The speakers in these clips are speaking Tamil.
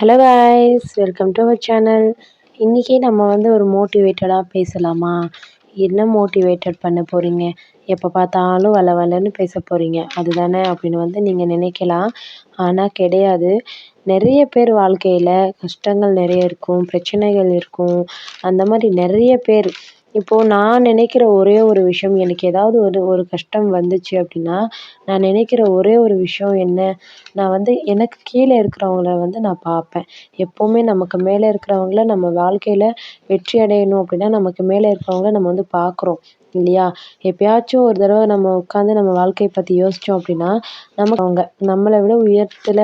Hello guys welcome to our channel இன்றைக்கி நம்ம வந்து ஒரு மோட்டிவேட்டடாக பேசலாமா? என்ன மோட்டிவேட்டட் பண்ண போகிறீங்க எப்போ பார்த்தாலும் வள வளன்னு பேச போகிறீங்க அதுதானே அப்படின்னு வந்து நீங்கள் நினைக்கலாம். ஆனால் கிடையாது. நிறைய பேர் வாழ்க்கையில் கஷ்டங்கள் நிறைய இருக்கும் பிரச்சனைகள் இருக்கும். அந்த மாதிரி நிறைய பேர் இப்போது நான் நினைக்கிற ஒரே ஒரு விஷயம் எனக்கு ஏதாவது ஒரு ஒரு கஷ்டம் வந்துச்சு அப்படின்னா நான் நினைக்கிற ஒரே ஒரு விஷயம் என்ன? நான் வந்து எனக்கு கீழே இருக்கிறவங்கள வந்து நான் பார்ப்பேன். எப்போவுமே நமக்கு மேலே இருக்கிறவங்கள நம்ம வாழ்க்கையில் வெற்றி அடையணும் அப்படின்னா நமக்கு மேலே இருக்கிறவங்கள நம்ம வந்து பார்க்குறோம். இல்லையா? எப்பயாச்சும் ஒரு தடவை நம்ம உட்காந்து நம்ம வாழ்க்கையை பற்றி யோசித்தோம் அப்படின்னா நமக்கு அவங்க நம்மளை விட உயரத்தில்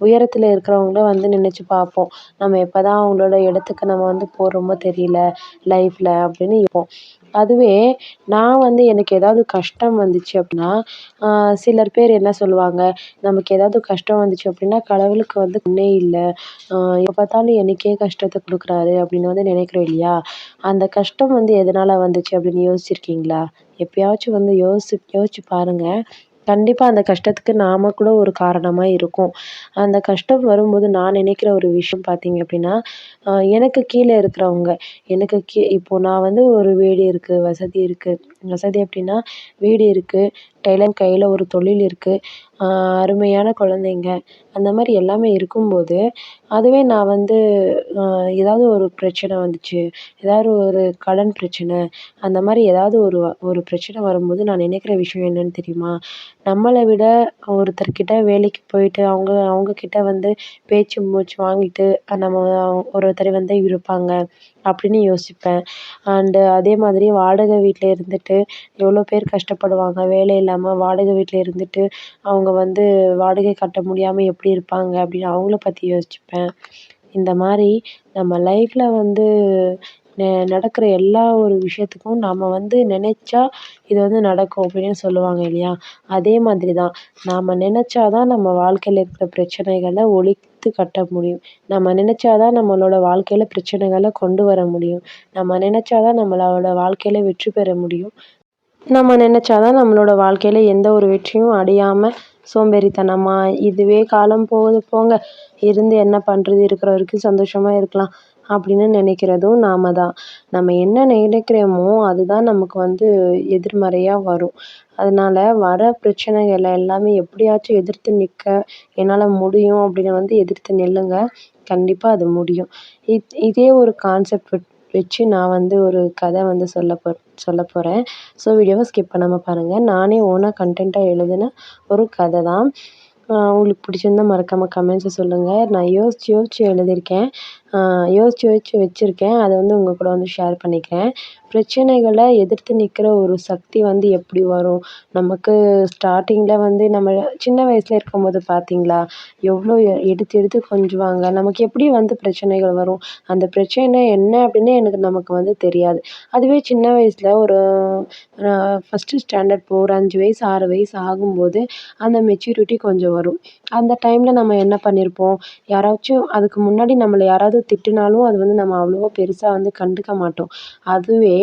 உயரத்தில் இருக்கிறவங்கள வந்து நினச்சி பார்ப்போம். நம்ம எப்போ தான் அவங்களோட இடத்துக்கு நம்ம வந்து போகிறோமோ தெரியல லைஃப்பில் அப்படின்னு இருப்போம். அதுவே நான் வந்து எனக்கு ஏதாவது கஷ்டம் வந்துச்சு அப்படின்னா சிலர் பேர் என்ன சொல்லுவாங்க நமக்கு ஏதாவது கஷ்டம் வந்துச்சு அப்படின்னா கடவுளுக்கு வந்து கண்ணே இல்லை. எப்போ பார்த்தாலும் எனக்கே கஷ்டத்தை கொடுக்குறாரு அப்படின்னு வந்து நினைக்கிறோம் இல்லையா? அந்த கஷ்டம் வந்து எதனால் வந்துச்சு அப்படின்னு யோசிச்சிருக்கீங்களா? எப்பயாச்சும் வந்து யோசி யோசிச்சு பாருங்கள் கண்டிப்பாக அந்த கஷ்டத்துக்கு நாம் கூட ஒரு காரணமாக இருக்கும். அந்த கஷ்டம் வரும்போது நான் நினைக்கிற ஒரு விஷயம் பார்த்தீங்க அப்படின்னா எனக்கு கீழே இருக்கிறவங்க எனக்கு கீ இப்போது நான் வந்து ஒரு வீடு இருக்குது வசதி இருக்குது வசதி அப்படின்னா வீடு இருக்குது டைலர் கையில் ஒரு தொழில் இருக்குது அருமையான குழந்தைங்க. அந்த மாதிரி எல்லாமே இருக்கும்போது அதுவே நான் வந்து ஏதாவது ஒரு பிரச்சனை வந்துச்சு ஏதாவது ஒரு கடன் பிரச்சனை அந்த மாதிரி ஏதாவது ஒரு ஒரு பிரச்சனை வரும்போது நான் நினைக்கிற விஷயம் என்னன்னு தெரியுமா? நம்மளை விட ஒருத்தர்கிட்ட வேலைக்கு போயிட்டு அவங்க அவங்கக்கிட்ட வந்து பேச்சு மூச்சு வாங்கிட்டு நம்ம ஒருத்தர் வந்து இருப்பாங்க அப்படின்னு யோசிப்பேன். அண்டு அதே மாதிரி வாடகை வீட்டில் இருந்துட்டு எவ்வளோ பேர் கஷ்டப்படுவாங்க வேலை இல்லாமல் வாடகை வீட்டில் இருந்துட்டு அவங்க வந்து வாடகை கட்ட முடியாமல் எப்படி இருப்பாங்க அப்படின்னு அவங்கள பற்றி யோசிச்சுப்பேன். இந்த மாதிரி நம்ம லைஃப்பில் வந்து நடக்கிற எல்லா ஒரு விஷயத்துக்கும் நம்ம வந்து நினைச்சா இது வந்து நடக்கும் அப்படின்னு சொல்லுவாங்க இல்லையா? அதே மாதிரி தான் நாம் நினச்சா தான் நம்ம வாழ்க்கையில் இருக்கிற பிரச்சனைகளை ஒழித்து கட்ட முடியும். நம்ம நினச்சா தான் நம்மளோட வாழ்க்கையில் பிரச்சனைகளை கொண்டு வர முடியும். நம்ம நினச்சா தான் நம்மளோட வாழ்க்கையில் வெற்றி பெற முடியும். நம்ம நினச்சா தான் நம்மளோட வாழ்க்கையில் எந்த ஒரு வெற்றியும் அடையாமல் சோம்பேறித்தனமாக இதுவே காலம் போகுது போங்க. இருந்து என்ன பண்ணுறது இருக்கிற வரைக்கும் சந்தோஷமாக இருக்கலாம் அப்படின்னு நினைக்கிறதும் நாம தான். நம்ம என்ன நினைக்கிறோமோ அதுதான் நமக்கு வந்து எதிர்மறையாக வரும். அதனால் வர பிரச்சனைகளை எல்லாமே எப்படியாச்சும் எதிர்த்து நிற்க என்னால் முடியும் அப்படின்னு வந்து எதிர்த்து நில்லுங்க. கண்டிப்பாக அது முடியும். இத் இதே ஒரு கான்செப்ட் வச்சு நான் வந்து ஒரு கதை வந்து சொல்ல போ சொல்ல போகிறேன் ஸோ வீடியோவை ஸ்கிப் பண்ணாமல் பாருங்கள் நானே ஓனாக கண்டென்ட்டாக எழுதின ஒரு கதை தான். உங்களுக்கு பிடிச்சிருந்தா மறக்காமல் கமெண்ட்ஸை சொல்லுங்கள் நான் யோசித்து யோசித்து எழுதியிருக்கேன். யோசித்து யோசித்து வச்சுருக்கேன். அதை வந்து உங்கள் கூட வந்து ஷேர் பண்ணிக்கிறேன். பிரச்சனைகளை எதிர்த்து நிற்கிற ஒரு சக்தி வந்து எப்படி வரும்? நமக்கு ஸ்டார்டிங்கில் வந்து நம்ம சின்ன வயசில் இருக்கும் போது பார்த்தீங்களா எவ்வளோ எடுத்து எடுத்து கொஞ்சுவாங்க. நமக்கு எப்படி வந்து பிரச்சனைகள் வரும்? அந்த பிரச்சனை என்ன அப்படின்னு எனக்கு நமக்கு வந்து தெரியாது. அதுவே சின்ன வயசில் ஒரு ஃபஸ்ட்டு ஸ்டாண்டர்ட் போகிற அஞ்சு வயசு ஆறு வயசு ஆகும்போது அந்த மெச்சூரிட்டி கொஞ்சம் வரும். அந்த டைமில் நம்ம என்ன பண்ணியிருப்போம் யாராச்சும் அதுக்கு முன்னாடி நம்மளை யாராவது திட்டினாலும் அது வந்து நம்ம அவ்வளோவா பெருசாக வந்து கண்டுக்க மாட்டோம். அதுவே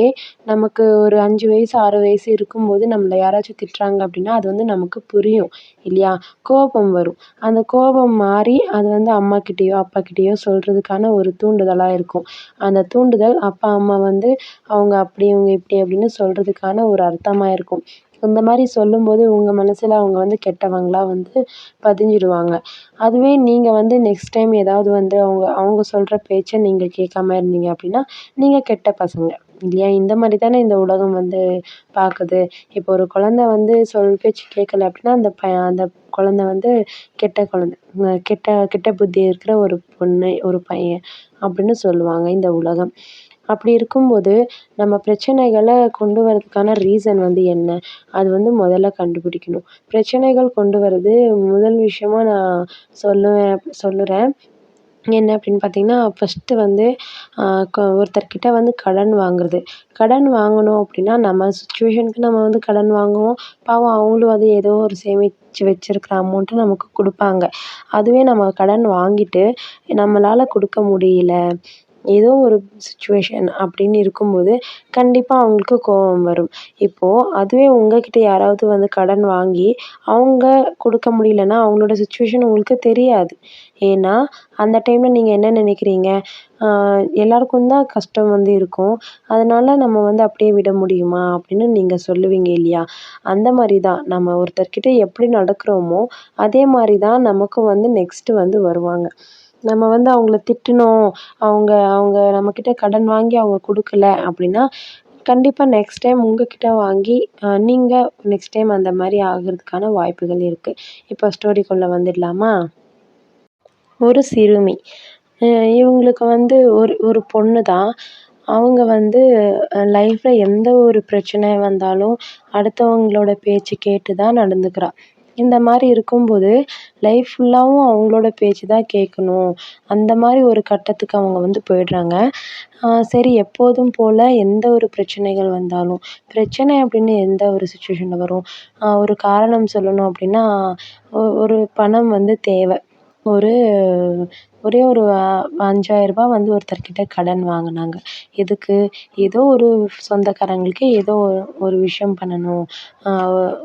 நமக்கு ஒரு அஞ்சு வயசு ஆறு வயசு இருக்கும்போது நம்மளை யாராச்சும் திட்டுறாங்க அப்படின்னா அது வந்து நமக்கு புரியும் இல்லையா? கோபம் வரும். அந்த கோபம் மாறி அது வந்து அம்மாக்கிட்டேயோ அப்பாக்கிட்டேயோ சொல்கிறதுக்கான ஒரு தூண்டுதலாக இருக்கும். அந்த தூண்டுதல் அப்பா அம்மா வந்து அவங்க அப்படி இவங்க இப்படி அப்படின்னு சொல்கிறதுக்கான ஒரு அர்த்தமாக இருக்கும். இந்த மாதிரி சொல்லும்போது உங்கள் மனசில் அவங்க வந்து கெட்டவங்களா வந்து பதிஞ்சிடுவாங்க. அதுவே நீங்கள் வந்து நெக்ஸ்ட் டைம் ஏதாவது வந்து அவங்க அவங்க சொல்கிற பேச்சை நீங்கள் கேட்காம இருந்தீங்க அப்படின்னா நீங்கள் கெட்ட பசங்க இல்லையா? இந்த மாதிரி தானே இந்த உலகம் வந்து பார்க்குது இப்போ ஒரு குழந்த வந்து சொல் பேச்சு கேட்கல அப்படின்னா அந்த ப அந்த குழந்த வந்து கெட்ட குழந்த கெட்ட கெட்ட புத்தி இருக்கிற ஒரு பொண்ணு ஒரு பையன் அப்படின்னு சொல்லுவாங்க இந்த உலகம். அப்படி இருக்கும்போது நம்ம பிரச்சனைகளை கொண்டு வரதுக்கான ரீசன் வந்து என்ன? அது வந்து முதல்ல கண்டுபிடிக்கணும். பிரச்சனைகள் கொண்டு வர்றது முதல் விஷயமா நான் சொல்லுவேன் சொல்லுறேன். என்ன அப்படின்னு பார்த்தீங்கன்னா ஃபஸ்ட்டு வந்து க ஒருத்தர்கிட்ட வந்து கடன் வாங்குறது. கடன் வாங்கணும் அப்படின்னா நம்ம சுச்சுவேஷனுக்கு நம்ம வந்து கடன் வாங்குவோம். பாவம் அவங்களும் வந்து ஏதோ ஒரு சேமித்து வச்சிருக்கிற அமௌண்ட்டை நமக்கு கொடுப்பாங்க. அதுவே நம்ம கடன் வாங்கிட்டு நம்மளால் கொடுக்க முடியல. ஏதோ ஒரு சுச்சுவேஷன் அப்படின்னு இருக்கும்போது கண்டிப்பாக அவங்களுக்கு கோவம் வரும். இப்போது அதுவே உங்கக்கிட்ட யாராவது வந்து கடன் வாங்கி அவங்க கொடுக்க முடியலன்னா அவங்களோட சுச்சுவேஷன் உங்களுக்கு தெரியாது. ஏன்னா அந்த டைமில் நீங்கள் என்ன நினைக்கிறீங்க? எல்லாருக்கும் தான் கஷ்டம் வந்து இருக்கும். அதனால் நம்ம வந்து அப்படியே விட முடியுமா அப்படின்னு நீங்கள் சொல்லுவீங்க இல்லையா? அந்த மாதிரி தான் நம்ம ஒருத்தர்கிட்ட எப்படி நடக்கிறோமோ அதே மாதிரி தான் நமக்கும் வந்து நெக்ஸ்ட்டு வந்து வருவாங்க. நம்ம வந்து அவங்கள திட்டினோம் அவங்க அவங்க நம்மக்கிட்ட கடன் வாங்கி அவங்க கொடுக்கல அப்படின்னா கண்டிப்பாக நெக்ஸ்ட் டைம் உங்கக்கிட்ட வாங்கி நீங்கள் நெக்ஸ்ட் டைம் அந்த மாதிரி ஆகிறதுக்கான வாய்ப்புகள் இருக்குது இப்போ ஸ்டோரிக்குள்ளே வந்துடலாமா? ஒரு சிறுமி. இவங்களுக்கு வந்து ஒரு ஒரு பொண்ணு தான் அவங்க வந்து லைஃப்பில் எந்த ஒரு பிரச்சனை வந்தாலும் அடுத்தவங்களோட பேச்சு கேட்டு தான் நடந்துக்கிறா. இந்த மாதிரி இருக்கும்போது லைஃப் ஃபுல்லாகவும் அவங்களோட பேச்சு தான் கேட்கணும். அந்த மாதிரி ஒரு கட்டத்துக்கு அவங்க வந்து போயிடுறாங்க. சரி எப்போதும் போல் எந்த ஒரு பிரச்சனைகள் வந்தாலும் பிரச்சனை அப்படின்னு எந்த ஒரு சுச்சுவேஷனில் வரும்? ஒரு காரணம் சொல்லணும் அப்படின்னா ஒரு பணம் வந்து தேவை. ஒரு ஒரே ஒரு அஞ்சாயிரரூபா வந்து ஒருத்தர்கிட்ட கடன் வாங்கினாங்க. எதுக்கு? ஏதோ ஒரு சொந்தக்காரங்களுக்கு ஏதோ ஒரு விஷயம் பண்ணணும்.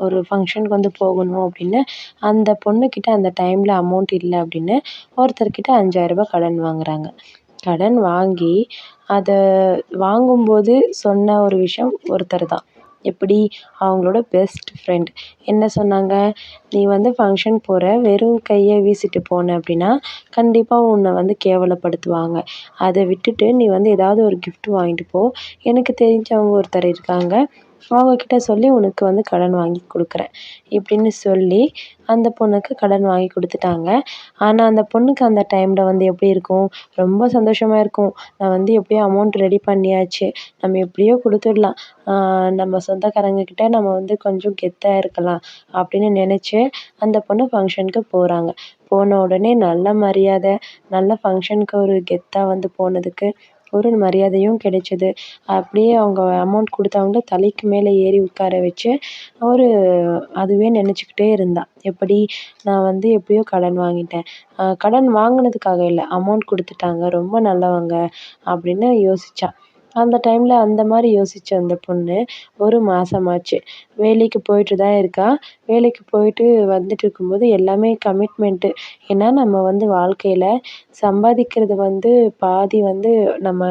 ஒரு ஃபங்க்ஷனுக்கு வந்து போகணும் அப்படின்னு அந்த பொண்ணுக்கிட்ட அந்த டைமில் அமௌண்ட் இல்லை அப்படின்னு ஒருத்தர்கிட்ட அஞ்சாயிரரூபா கடன் வாங்குறாங்க. கடன் வாங்கி அதை வாங்கும்போது சொன்ன ஒரு விஷயம் ஒருத்தர் தான். எப்படி அவங்களோட பெஸ்ட் ஃப்ரெண்ட் என்ன சொன்னாங்க? நீ வந்து ஃபங்க்ஷன் போகிற வெறும் கையை வீசிட்டு போன அப்படின்னா கண்டிப்பாக உன்னை வந்து கேவலப்படுத்துவாங்க. அதை விட்டுட்டு நீ வந்து ஏதாவது ஒரு கிஃப்ட் வாங்கிட்டு போ. எனக்கு தெரிஞ்சவங்க ஒருத்தர் இருக்காங்க. அவங்கக்கிட்ட சொல்லி உனக்கு வந்து கடன் வாங்கி கொடுக்குறேன் இப்படின்னு சொல்லி அந்த பொண்ணுக்கு கடன் வாங்கி கொடுத்துட்டாங்க. ஆனால் அந்த பொண்ணுக்கு அந்த டைமில் வந்து எப்படி இருக்கும்? ரொம்ப சந்தோஷமாக இருக்கும். நான் வந்து எப்படியோ அமௌண்ட் ரெடி பண்ணியாச்சு. நம்ம எப்படியோ கொடுத்துடலாம். நம்ம சொந்தக்காரங்கக்கிட்ட நம்ம வந்து கொஞ்சம் கெத்தாக இருக்கலாம் அப்படின்னு நினச்சி அந்த பொண்ணு ஃபங்க்ஷனுக்கு போகிறாங்க போன உடனே நல்ல மரியாதை நல்ல ஃபங்க்ஷனுக்கு ஒரு கெத்தாக வந்து போனதுக்கு ஒரு மரியாதையும் கிடைச்சிது. அப்படியே அவங்க அமௌண்ட் கொடுத்தவங்கள தலைக்கு மேலே ஏறி உட்கார வச்சு ஒரு அதுவே நினச்சிக்கிட்டே இருந்தாள் எப்படி? நான் வந்து எப்படியோ கடன் வாங்கிட்டேன். கடன் வாங்கினதுக்காக இல்லை அமௌண்ட் கொடுத்துட்டாங்க. ரொம்ப நல்லவங்க அப்படின்னு யோசிச்சாள் அந்த டைமில் அந்த மாதிரி யோசித்த அந்த பொண்ணு ஒரு மாதமாச்சு வேலைக்கு போயிட்டு தான் இருக்கா. வேலைக்கு போயிட்டு வந்துட்டு இருக்கும்போது எல்லாமே கமிட்மெண்ட்டு ஏன்னா நம்ம வந்து வாழ்க்கையில் சம்பாதிக்கிறது வந்து பாதி வந்து நம்ம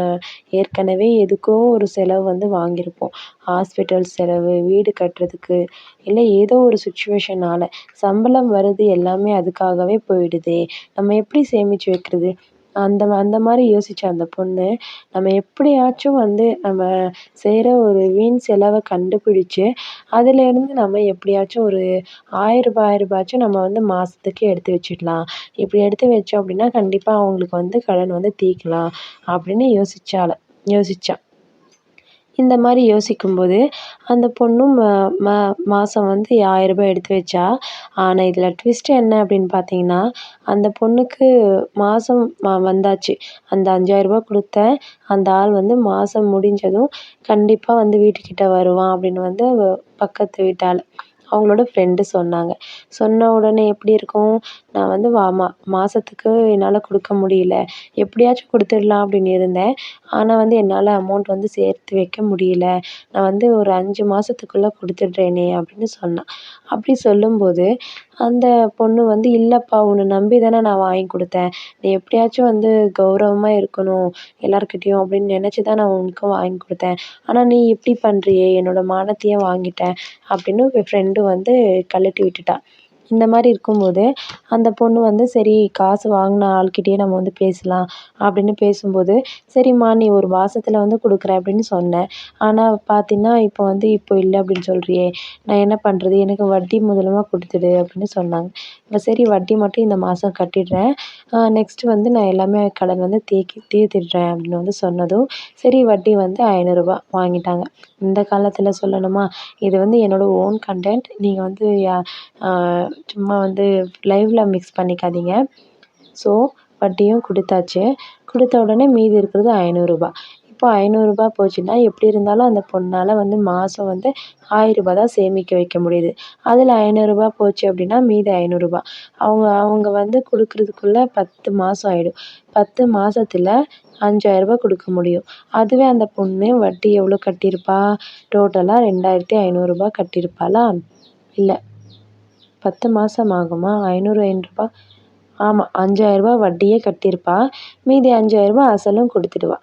ஏற்கனவே எதுக்கோ ஒரு செலவு வந்து வாங்கியிருப்போம். ஹாஸ்பிட்டல் செலவு வீடு கட்டுறதுக்கு இல்லை ஏதோ ஒரு சுச்சுவேஷனால் சம்பளம் வருது எல்லாமே அதுக்காகவே போயிடுதே. நம்ம எப்படி சேமித்து வைக்கிறது? அந்த அந்த மாதிரி யோசித்த அந்த பொண்ணு நம்ம எப்படியாச்சும் வந்து நம்ம செய்கிற ஒரு வீண் செலவை கண்டுபிடிச்சு அதுலேருந்து நம்ம எப்படியாச்சும் ஒரு ஆயிரரூபா ஆயிரரூபாச்சும் நம்ம வந்து மாதத்துக்கு எடுத்து வச்சிடலாம் இப்படி எடுத்து வச்சோம் அப்படின்னா கண்டிப்பாக அவங்களுக்கு வந்து கடன் வந்து தீர்க்கலாம் அப்படின்னு யோசிச்சாள் யோசிச்சாள் இந்த மாதிரி யோசிக்கும்போது அந்த பொண்ணும் ம மாதம் வந்து ஆயரரூபா எடுத்து வச்சா. ஆனால் இதில் ட்விஸ்ட் என்ன அப்படின்னு பார்த்தீங்கன்னா அந்த பொண்ணுக்கு மாதம் வந்தாச்சு. அந்த அஞ்சாயிரரூபா கொடுத்த அந்த ஆள் வந்து மாதம் முடிஞ்சதும் கண்டிப்பாக வந்து வீட்டுக்கிட்ட வருவான் அப்படின்னு வந்து பக்கத்து வீட்டாள் அவங்களோட ஃப்ரெண்டு சொன்னாங்க. சொன்ன உடனே எப்படி இருக்கும்? நான் வந்து வா மா மாதத்துக்கு என்னால் கொடுக்க முடியல. எப்படியாச்சும் கொடுத்துடலாம் அப்படின்னு இருந்தேன். ஆனால் வந்து என்னால் அமௌண்ட் வந்து சேர்த்து வைக்க முடியல. நான் வந்து ஒரு அஞ்சு மாதத்துக்குள்ள கொடுத்துட்றேனே அப்படின்னு சொன்னான். அப்படி சொல்லும்போது அந்த பொண்ணு வந்து இல்லைப்பா உன்னை நம்பி தானே நான் வாங்கி கொடுத்தேன். நீ எப்படியாச்சும் வந்து கௌரவமாக இருக்கணும் எல்லார்கிட்டேயும் அப்படின்னு நினச்சி தான் நான் உனக்கு வாங்கி கொடுத்தேன். ஆனால் நீ இப்படி பண்ணுறியே என்னோடய மானத்தையே வாங்கிட்ட அப்படின்னு ஃப்ரெண்டு வந்து கழட்டி விட்டுட்டா. இந்த மாதிரி இருக்கும்போது அந்த பொண்ணு வந்து சரி காசு வாங்கின ஆள்கிட்டயே நம்ம வந்து பேசலாம். அப்படின்னு பேசும்போது சரிம்மா நீ ஒரு மாசத்துல வந்து கொடுக்குறேன் அப்படின்னு சொன்னேன். ஆனால் பார்த்தீங்கன்னா இப்போ வந்து இப்போ இல்லை அப்படின்னு சொல்கிறியே நான் என்ன பண்ணுறது எனக்கு வட்டி முதலமாக கொடுத்துடு அப்படின்னு சொன்னாங்க. இப்போ சரி வட்டி மட்டும் இந்த மாதம் கட்டிடுறேன். நெக்ஸ்ட்டு வந்து நான் எல்லாமே கடன் வந்து தேக்கி தீர்த்திடுறேன் அப்படின்னு வந்து சொன்னதும் சரி வட்டி வந்து ஐநூறுரூபா வாங்கிட்டாங்க. இந்த காலத்தில் சொல்லணுமா இது வந்து என்னோடய ஓன் கண்டென்ட் நீங்கள் வந்து சும்மா வந்து லைவில் மிக்ஸ் பண்ணிக்காதீங்க. ஸோ வட்டியும் கொடுத்தாச்சு. கொடுத்த உடனே மீதி இருக்கிறது ஐநூறுரூபா இப்போ ஐநூறுரூபா போச்சுன்னா எப்படி இருந்தாலும் அந்த பொண்ணால் வந்து மாதம் வந்து ஆயிரரூபா தான் சேமிக்க வைக்க முடியுது. அதில் ஐநூறுரூபா போச்சு அப்படின்னா மீதி ஐநூறுரூபா அவங்க அவங்க வந்து கொடுக்குறதுக்குள்ள பத்து மாதம் ஆகிடும் பத்து மாதத்துல அஞ்சாயிரரூபா கொடுக்க முடியும். அதுவே அந்த பொண்ணு வட்டி எவ்வளோ கட்டியிருப்பா? டோட்டலாக ரெண்டாயிரத்தி ஐநூறுரூபா கட்டியிருப்பாளா? இல்லை. பத்து மாதம் ஆகுமா ஐநூறு ஐநூறுரூபா ஆமாம் அஞ்சாயிரரூபா வட்டியே கட்டியிருப்பா. மீதி அஞ்சாயிரரூபா அசலும் கொடுத்துடுவா.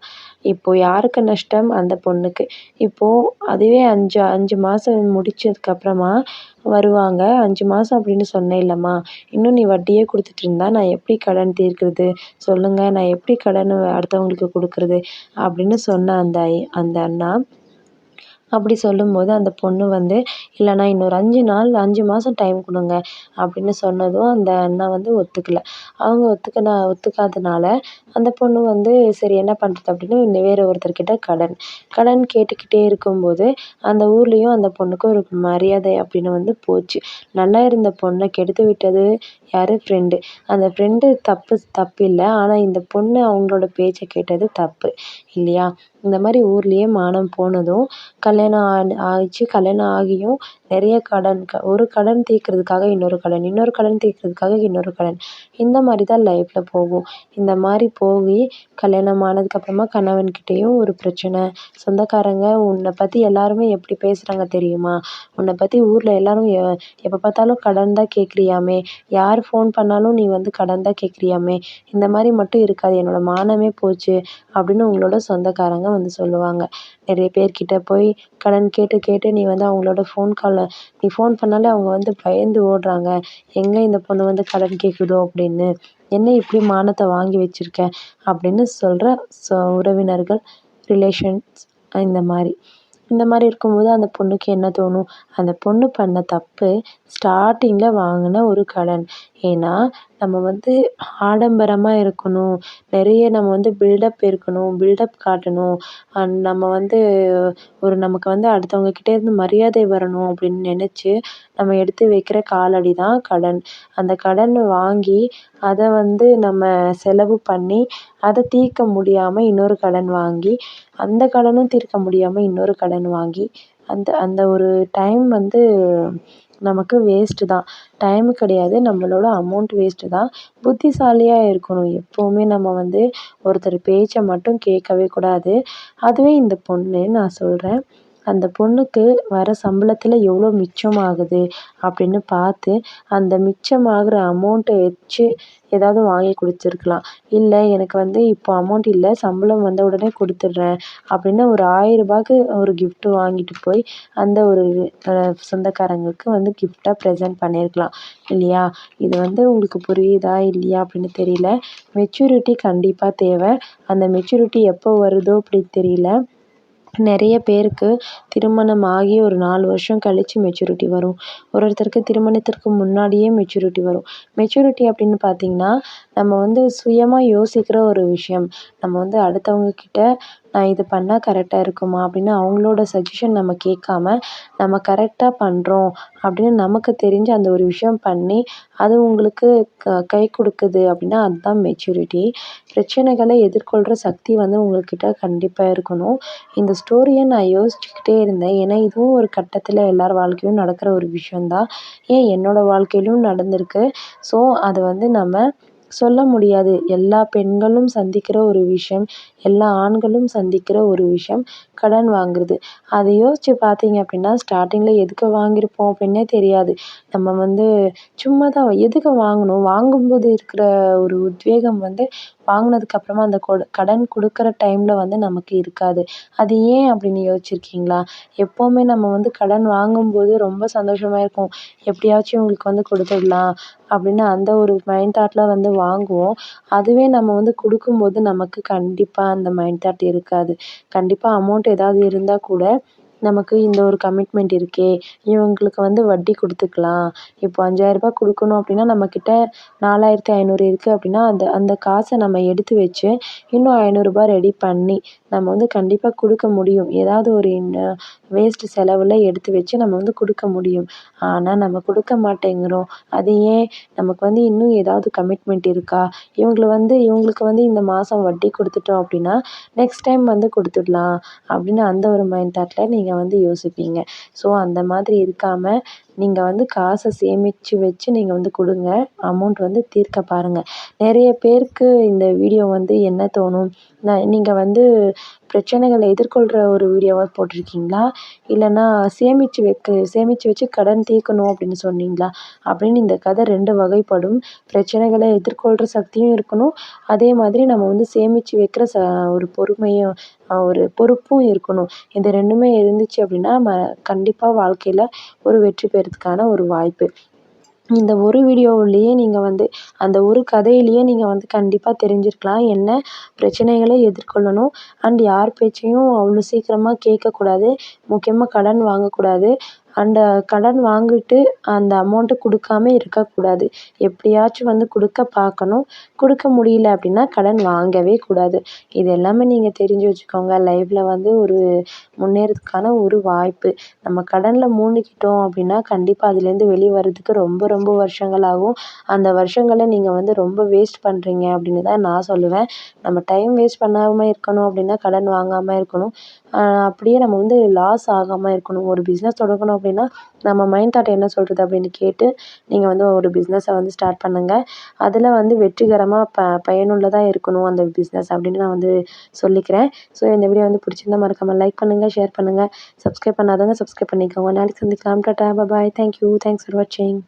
இப்போது யாருக்கு நஷ்டம்? அந்த பொண்ணுக்கு. இப்போது அதுவே அஞ்சு அஞ்சு மாதம் முடிச்சதுக்கப்புறமா வருவாங்க. அஞ்சு மாதம் அப்படின்னு சொன்னேன் இல்லைம்மா. இன்னும் நீ வட்டியே கொடுத்துட்டு இருந்தா நான் எப்படி கடன் தீர்க்கிறது? சொல்லுங்கள் நான் எப்படி கடன் அடுத்தவங்களுக்கு கொடுக்குறது? அப்படின்னு சொன்ன அந்த அந்த அண்ணா அப்படி சொல்லும்போது அந்த பொண்ணு வந்து இல்லைண்ணா இன்னொரு அஞ்சு நாள் அஞ்சு மாதம் டைம் கொடுங்க அப்படின்னு சொன்னதும் அந்த அண்ணா வந்து ஒத்துக்கல. அவங்க ஒத்துக்கினா ஒத்துக்காதனால அந்த பொண்ணு வந்து சரி என்ன பண்ணுறது அப்படின்னு வேறு ஒருத்தர்கிட்ட கடன் கடன் கேட்டுக்கிட்டே இருக்கும்போது அந்த ஊர்லேயும் அந்த பொண்ணுக்கு ஒரு மரியாதை அப்படின்னு வந்து போச்சு. நல்லா இருந்த பொண்ணை கெடுத்து விட்டது யார்? ஃப்ரெண்டு அந்த ஃப்ரெண்டு தப்பு தப்பு இல்லை ஆனால் இந்த பொண்ணு அவங்களோட பேச்சை கேட்டது தப்பு இல்லையா? இந்த மாதிரி ஊர்லேயே மானம் போனதும் கல்யாணம் ஆன ஆயிடுச்சு. கல்யாணம் ஆகியும் நிறைய கடன் க ஒரு கடன் தீர்க்கறதுக்காக இன்னொரு கடன் இன்னொரு கடன் தீர்க்கறதுக்காக இன்னொரு கடன். இந்த மாதிரி தான் லைஃப்பில் போகும். இந்த மாதிரி போய் கல்யாணம் ஆனதுக்கப்புறமா கணவன்கிட்டேயும் ஒரு பிரச்சனை. சொந்தக்காரங்க உன்னை பற்றி எல்லாருமே எப்படி பேசுகிறாங்க தெரியுமா? உன்னை பற்றி ஊரில் எல்லோரும் எ எப்போ பார்த்தாலும் கடன் தான் கேட்குறியாமே? யார் ஃபோன் பண்ணாலும் நீ வந்து கடன் தான் கேட்குறியாமே? இந்த மாதிரி மட்டும் இருக்காது. என்னோட மானமே போச்சு அப்படின்னு உங்களோட சொந்தக்காரங்க வந்து சொல்லுவாங்க. நிறைய பேர்கிட்ட போய் கடன் கேட்டு கேட்டு நீ வந்து அவங்களோட ஃபோன் காலை நீ ஃபோன் பண்ணாலே அவங்க வந்து பயந்து ஓடுறாங்க. எங்கே இந்த பொண்ணு வந்து கடன் கேட்குதோ அப்படின்னு. என்ன இப்படி மானத்தை வாங்கி வச்சுருக்க? அப்படின்னு சொல்கிற சொ உறவினர்கள் ரிலேஷன்ஸ் இந்த மாதிரி. இந்த மாதிரி இருக்கும்போது அந்த பொண்ணுக்கு என்ன தோணும்? அந்த பொண்ணு பண்ண தப்பு ஸ்டார்டிங்கில் வாங்கின ஒரு கடன். ஏன்னா நம்ம வந்து ஆடம்பரமாக இருக்கணும். நிறைய நம்ம வந்து பில்டப் இருக்கணும் பில்டப் காட்டணும். நம்ம வந்து ஒரு நமக்கு வந்து அடுத்தவங்க கிட்டேருந்து மரியாதை வரணும் அப்படின்னு நினச்சி நம்ம எடுத்து வைக்கிற காலடி தான் கடன். அந்த கடன் வாங்கி அதை வந்து நம்ம செலவு பண்ணி அதை தீர்க்க முடியாமல் இன்னொரு கடன் வாங்கி அந்த கடனும் தீர்க்க முடியாமல் இன்னொரு கடன் வாங்கி அந்த அந்த ஒரு டைம் வந்து நமக்கு வேஸ்ட்டு தான். டைமு கிடையாது நம்மளோட அமௌண்ட் வேஸ்ட்டு தான். புத்திசாலியாக இருக்கணும். எப்போவுமே நம்ம வந்து ஒருத்தர் பேச்சை மட்டும் கேட்கவே கூடாது. அதுவே இந்த பொண்ணு நான் சொல்கிறேன் அந்த பொண்ணுக்கு வர சம்பளத்தில் எவ்வளோ மிச்சமாகுது அப்படின்னு பார்த்து அந்த மிச்சமாகிற அமௌண்ட்டை வச்சு ஏதாவது வாங்கி கொடுத்துருக்கலாம். இல்லை எனக்கு வந்து இப்போ அமௌண்ட் இல்லை சம்பளம் வந்த உடனே கொடுத்துட்றேன் அப்படின்னு ஒரு ஆயிரரூபாய்க்கு ஒரு கிஃப்ட்டு வாங்கிட்டு போய் அந்த ஒரு சொந்தக்காரங்களுக்கு வந்து கிஃப்ட்டாக ப்ரெசென்ட் பண்ணியிருக்கலாம் இல்லையா? இது வந்து உங்களுக்கு புரியுதா இல்லையா அப்படின்னு தெரியல. மெச்சூரிட்டி கண்டிப்பாக தேவை. அந்த மெச்சூரிட்டி எப்போ வருதோ அப்படி தெரியல. நிறைய பேருக்கு திருமணம் ஆகி ஒரு நாலு வருஷம் கழித்து மெச்சூரிட்டி வரும். ஒரு ஒருத்தருக்கு திருமணத்திற்கு முன்னாடியே மெச்சூரிட்டி வரும். மெச்சூரிட்டி அப்படின்னு பார்த்தீங்கன்னா நம்ம வந்து சுயமாக யோசிக்கிற ஒரு விஷயம். நம்ம வந்து அடுத்தவங்கக்கிட்ட நான் இது பண்ணால் கரெக்டாக இருக்குமா அப்படின்னு அவங்களோட சஜஷன் நம்ம கேட்காம நம்ம கரெக்டாக பண்ணுறோம் அப்படின்னு நமக்கு தெரிஞ்ச அந்த ஒரு விஷயம் பண்ணி அது உங்களுக்கு க கை கொடுக்குது அப்படின்னா அதுதான் மெச்சூரிட்டி பிரச்சனைகளை எதிர்கொள்கிற சக்தி வந்து உங்கள்கிட்ட கண்டிப்பாக இருக்கணும். இந்த ஸ்டோரியை நான் யோசிச்சுக்கிட்டே இருந்தேன். ஏன்னா இதுவும் ஒரு கட்டத்தில் எல்லார் வாழ்க்கையும் நடக்கிற ஒரு விஷயம் தான் ஏன் என்னோடய வாழ்க்கையிலும் நடந்திருக்கு? ஸோ அதை வந்து நம்ம சொல்ல முடியாது. எல்லா பெண்களும் சந்திக்கிற ஒரு விஷயம் எல்லா ஆண்களும் சந்திக்கிற ஒரு விஷயம். கடன் வாங்குறது. அதை யோசித்து பார்த்தீங்க அப்படின்னா ஸ்டார்டிங்கில் எதுக்கு வாங்கியிருப்போம் அப்படின்னே தெரியாது. நம்ம வந்து சும்மா தான் எதுக்கு வாங்கணும்? வாங்கும்போது இருக்கிற ஒரு உத்வேகம் வந்து வாங்கினதுக்கப்புறமா அந்த கொடு கடன் கொடுக்குற டைமில் வந்து நமக்கு இருக்காது. அது ஏன் அப்படின்னு யோசிச்சிருக்கீங்களா? எப்போவுமே நம்ம வந்து கடன் வாங்கும்போது ரொம்ப சந்தோஷமாக இருக்கும். எப்படியாச்சும் இவங்களுக்கு வந்து கொடுத்துடலாம் அப்படின்னு அந்த ஒரு மைண்ட் தாட்டில் வந்து வாங்குவோம். அதுவே நம்ம வந்து கொடுக்கும்போது நமக்கு கண்டிப்பாக அந்த மைண்ட் தாட் இருக்காது. கண்டிப்பாக அமௌண்ட் ஏதாவது இருந்தால் கூட நமக்கு இந்த ஒரு கமிட்மெண்ட் இருக்கே. இவங்களுக்கு வந்து வட்டி கொடுத்துக்கலாம். இப்போ அஞ்சாயிரரூபா கொடுக்கணும் அப்படின்னா நம்மக்கிட்ட நாலாயிரத்தி ஐநூறு இருக்குது அப்படின்னா அந்த அந்த காசை நம்ம எடுத்து வச்சு இன்னும் ஐநூறுரூபா ரெடி பண்ணி நம்ம வந்து கண்டிப்பாக கொடுக்க முடியும். ஏதாவது ஒரு வேஸ்ட்டு செலவில் எடுத்து வச்சு நம்ம வந்து கொடுக்க முடியும். ஆனால் நம்ம கொடுக்க மாட்டேங்கிறோம். அது ஏன்? நமக்கு வந்து இன்னும் ஏதாவது கமிட்மெண்ட் இருக்கா? இவங்களை வந்து இவங்களுக்கு வந்து இந்த மாதம் வட்டி கொடுத்துட்டோம் அப்படின்னா நெக்ஸ்ட் டைம் வந்து கொடுத்துடலாம். அப்படின்னு அந்த ஒரு மைண்ட் தாட்டில் நீங்கள் வந்து யோசிப்பீங்க. ஸோ அந்த மாதிரி இருக்காமல் நீங்கள் வந்து காசை சேமித்து வச்சு நீங்கள் வந்து கொடுங்க. அமௌண்ட் வந்து தீர்க்க பாருங்கள் நிறைய பேருக்கு இந்த வீடியோ வந்து என்ன தோணும்? நான் நீங்கள் வந்து பிரச்சனைகளை எதிர்கொள்கிற ஒரு வீடியோவாக போட்டிருக்கீங்களா? இல்லைன்னா சேமித்து வைக்க சேமித்து வச்சு கடன் தீர்க்கணும் அப்படின்னு சொன்னீங்களா? அப்படின்னு இந்த கதை ரெண்டு வகைப்படும். பிரச்சனைகளை எதிர்கொள்கிற சக்தியும் இருக்கணும். அதே மாதிரி நம்ம வந்து சேமித்து வைக்கிற ச ஒரு பொறுமையும் ஒரு பொறுப்பும் இருக்கணும். இந்த ரெண்டுமே இருந்துச்சு அப்படின்னா ம கண்டிப்பாக வாழ்க்கையில் ஒரு வெற்றி பெறதுக்கான ஒரு வாய்ப்பு. இந்த ஒரு வீடியோவிலேயே நீங்கள் வந்து அந்த ஒரு கதையிலேயே நீங்கள் வந்து கண்டிப்பாக தெரிஞ்சிருக்கலாம். என்ன பிரச்சனைகளை எதிர்கொள்ளணும். அண்ட் யார் பேச்சையும் அவ்வளோ சீக்கிரமாக கேட்கக்கூடாது. முக்கியமாக கடன் வாங்கக்கூடாது. அந்த கடன் வாங்கிட்டு அந்த அமௌண்ட்டை கொடுக்காம இருக்கக்கூடாது. எப்படியாச்சும் வந்து கொடுக்க பார்க்கணும். கொடுக்க முடியல அப்படின்னா கடன் வாங்கவே கூடாது. இது எல்லாமே நீங்கள் தெரிஞ்சு வச்சுக்கோங்க. லைஃப்பில் வந்து ஒரு முன்னேறதுக்கான ஒரு வாய்ப்பு. நம்ம கடனில் மூழ்கிட்டோம் அப்படின்னா கண்டிப்பாக அதுலேருந்து வெளியே வர்றதுக்கு ரொம்ப ரொம்ப வருஷங்கள் ஆகும். அந்த வருஷங்களை நீங்கள் வந்து ரொம்ப வேஸ்ட் பண்ணுறீங்க அப்படின்னு தான் நான் சொல்லுவேன். நம்ம டைம் வேஸ்ட் பண்ணாமல் இருக்கணும் அப்படின்னா கடன் வாங்காமல் இருக்கணும். அப்படியே நம்ம வந்து லாஸ் ஆகாமல் இருக்கணும். ஒரு பிஸ்னஸ் தொடங்கணும் அப்படின்னா நம்ம மைண்ட் தாட் என்ன சொல்கிறது அப்படின்னு கேட்டு நீங்கள் வந்து ஒரு பிஸ்னஸை வந்து ஸ்டார்ட் பண்ணுங்கள் அதில் வந்து வெற்றிகரமாக ப பயனுள்ளதாக இருக்கணும் அந்த பிஸ்னஸ் அப்படின்னு நான் வந்து சொல்லிக்கிறேன். ஸோ இந்த வீடியோ வந்து பிடிச்சிருந்தா மறக்காமல் லைக் பண்ணுங்கள் ஷேர் பண்ணுங்கள் சப்ஸ்கிரைப் பண்ணாதவங்க சப்ஸ்கிரைப் பண்ணிக்கோங்க. நாளைக்கு சந்திக்கலாம். Tata bye thank you thanks for வாட்சிங்